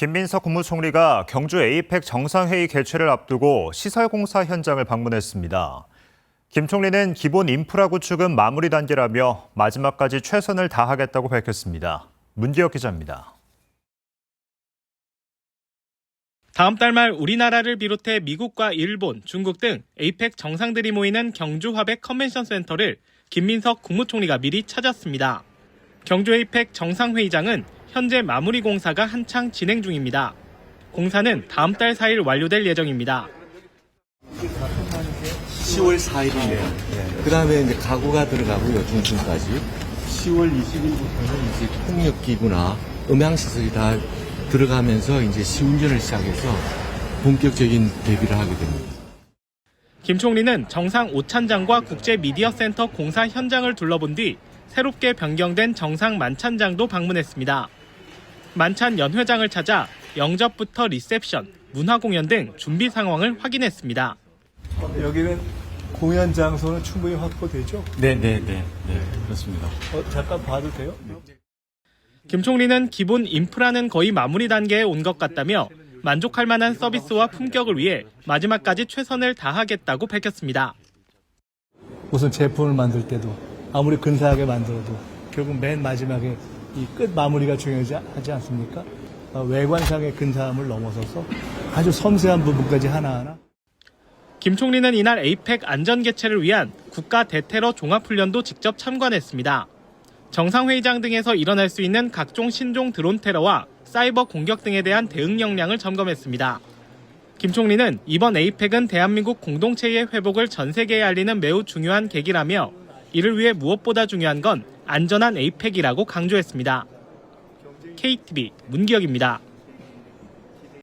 김민석 국무총리가 경주 에이펙 정상회의 개최를 앞두고 시설 공사 현장을 방문했습니다. 김 총리는 기본 인프라 구축은 마무리 단계라며 마지막까지 최선을 다하겠다고 밝혔습니다. 문기혁 기자입니다. 다음 달 말 우리나라를 비롯해 미국과 일본, 중국 등 에이펙 정상들이 모이는 경주 화백 컨벤션 센터를 김민석 국무총리가 미리 찾았습니다. 경주 에이펙 정상회의장은 현재 마무리 공사가 한창 진행 중입니다. 공사는 다음 달 4일 완료될 예정입니다. 10월 4일이네요. 그 다음에 이제 가구가 들어가고요, 중심까지. 10월 20일부터는 이제 폭력기구나 음향시설이 다 들어가면서 이제 시운전을 시작해서 본격적인 대비를 하게 됩니다. 김 총리는 정상 오찬장과 국제 미디어 센터 공사 현장을 둘러본 뒤 새롭게 변경된 정상 만찬장도 방문했습니다. 만찬 연회장을 찾아 영접부터 리셉션, 문화 공연 등 준비 상황을 확인했습니다. 여기는 공연 장소는 충분히 확보되죠? 네, 네, 네, 네, 그렇습니다. 어, 잠깐 봐도 돼요? 김 총리는 기본 인프라는 거의 마무리 단계에 온 것 같다며 만족할 만한 서비스와 품격을 위해 마지막까지 최선을 다하겠다고 밝혔습니다. 무슨 제품을 만들 때도 아무리 근사하게 만들어도 결국 맨 마지막에 이 끝 마무리가 중요하지 하지 않습니까? 어, 외관상의 근사함을 넘어서서 아주 섬세한 부분까지 하나하나 김 총리는 이날 에이펙 안전 개최를 위한 국가 대테러 종합훈련도 직접 참관했습니다. 정상회의장 등에서 일어날 수 있는 각종 신종 드론 테러와 사이버 공격 등에 대한 대응 역량을 점검했습니다. 김 총리는 이번 에이펙은 대한민국 공동체의 회복을 전 세계에 알리는 매우 중요한 계기라며 이를 위해 무엇보다 중요한 건 안전한 에이펙이라고 강조했습니다. KTV 문기혁입니다.